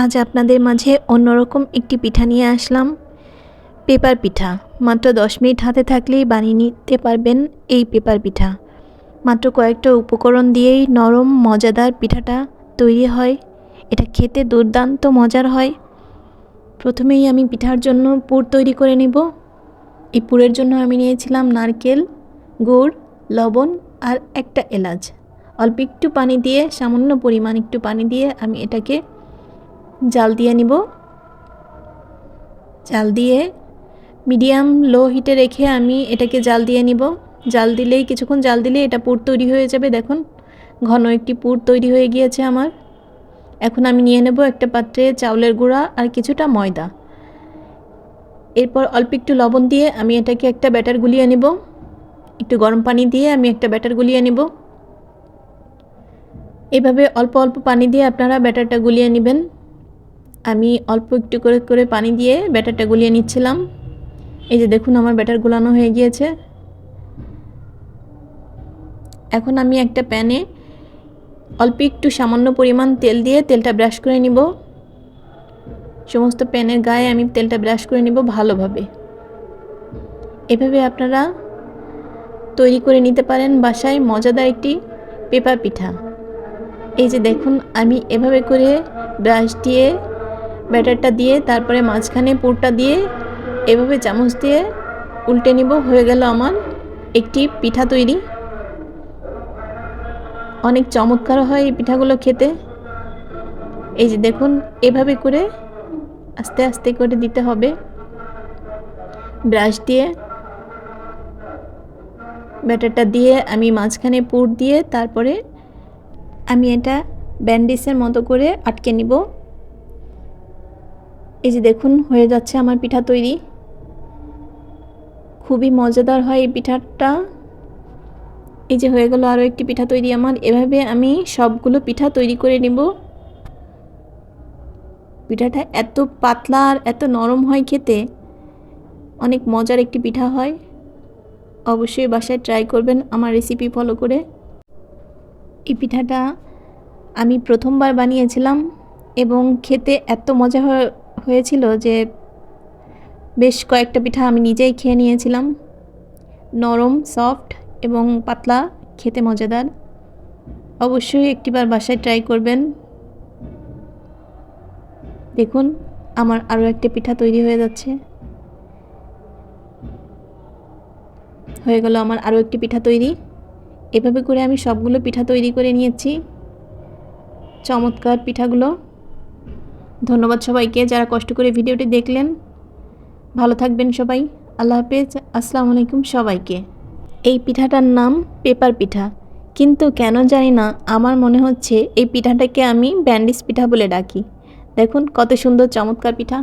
আজ আপনাদের মাঝে অন্যরকম একটি পিঠা নিয়ে আসলাম। পেপার পিঠা। মাত্র দশ মিনিট হাতে থাকলেই বানিয়ে নিতে পারবেন এই পেপার পিঠা। মাত্র কয়েকটা উপকরণ দিয়েই নরম, মজাদার পিঠাটা তৈরি হয়। এটা খেতে দুর্দান্ত মজার হয়। প্রথমেই আমি পিঠার জন্য পুর তৈরি করে নেব। এই পুরের জন্য আমি নিয়েছিলাম নারকেল, গুড়, লবণ আর একটা এলাচ। অল্প একটু পানি দিয়ে, সামান্য পরিমাণ একটু পানি দিয়ে আমি এটাকে জাল দিয়ে নিব। জাল দিয়ে মিডিয়াম লো হিটে রেখে আমি এটাকে জাল দিয়ে নিব। জাল দিলেই, কিছুক্ষণ জাল দিলে এটা পুর তৈরি হয়ে যাবে, দেখুন। ঘন একটি পুর তৈরি হয়ে গিয়েছে আমার। এখন আমি নিয়ে নেব একটা পাত্রে চাউলের গুঁড়া আর কিছুটা ময়দা। এরপর অল্প একটু লবণ দিয়ে আমি এটাকে একটা ব্যাটার গুলিয়ে নেব। একটু গরম পানি দিয়ে আমি একটা ব্যাটার গুলিয়ে নেব। এভাবে অল্প অল্প পানি দিয়ে আপনারা ব্যাটারটা গুলিয়ে নেবেন। আমি অল্প একটু করে করে পানি দিয়ে ব্যাটারটা গুলিয়ে নিচ্ছিলাম। এই যে দেখুন, আমার ব্যাটার গুলানো হয়ে গিয়েছে। এখন আমি একটা প্যানে অল্প একটু সামান্য পরিমাণ তেল দিয়ে তেলটা ব্রাশ করে নিব। সমস্ত প্যানের গায়ে আমি তেলটা ব্রাশ করে নিব ভালোভাবে। এভাবে আপনারা তৈরি করে নিতে পারেন বাসায় মজাদার একটি পেপার পিঠা। এই যে দেখুন, আমি এভাবে করে ব্রাশ দিয়ে ব্যাটারটা দিয়ে, তারপরে মাঝখানে পুরটা দিয়ে, এভাবে চামচ দিয়ে উল্টে নিব। হয়ে গেল আমার একটি পিঠা তৈরি। অনেক চমৎকার হয় এই পিঠাগুলো খেতে। এই যে দেখুন, এভাবে করে আস্তে আস্তে করে দিতে হবে। ব্রাশ দিয়ে ব্যাটারটা দিয়ে আমি মাঝখানে পুর দিয়ে, তারপরে আমি এটা ব্যান্ডিসের মতো করে আটকে নিব। এই যে দেখুন, হয়ে যাচ্ছে আমার পিঠা তৈরি। খুবই মজাদার হয় এই পিঠাটা। এই যে হয়ে গেল আরও একটি পিঠা তৈরি আমার। এভাবে আমি সবগুলো পিঠা তৈরি করে নিব। পিঠাটা এত পাতলা আর এত নরম হয় খেতে। অনেক মজার একটি পিঠা হয়। অবশ্যই বাসায় ট্রাই করবেন আমার রেসিপি ফলো করে। এই পিঠাটা আমি প্রথমবার বানিয়েছিলাম এবং খেতে এত মজা হয়েছিল যে বেশ কয়েকটা পিঠা আমি নিজেই খেয়ে নিয়েছিলাম। নরম সফট এবং পাতলা, খেতে মজাদার। অবশ্যই একটিবার বাসায় ট্রাই করবেন। দেখুন, আমার আরও একটা পিঠা তৈরি হয়ে যাচ্ছে। হয়ে গেল আমার আরও একটি পিঠা তৈরি। এভাবে করে আমি সবগুলো পিঠা তৈরি করে নিয়েছি। চমৎকার পিঠাগুলো। ধন্যবাদ সবাইকে যারা কষ্ট করে ভিডিওটি দেখলেন। ভালো থাকবেন সবাই। আল্লাহ হাফেজ। আসসালামু আলাইকুম সবাইকে। এই পিঠাটার নাম পেপার পিঠা। কিন্তু কেন জানি না, আমার মনে হচ্ছে এই পিঠাটাকে আমি ব্যান্ডিস পিঠা বলে ডাকি। দেখুন কত সুন্দর চমৎকার পিঠা।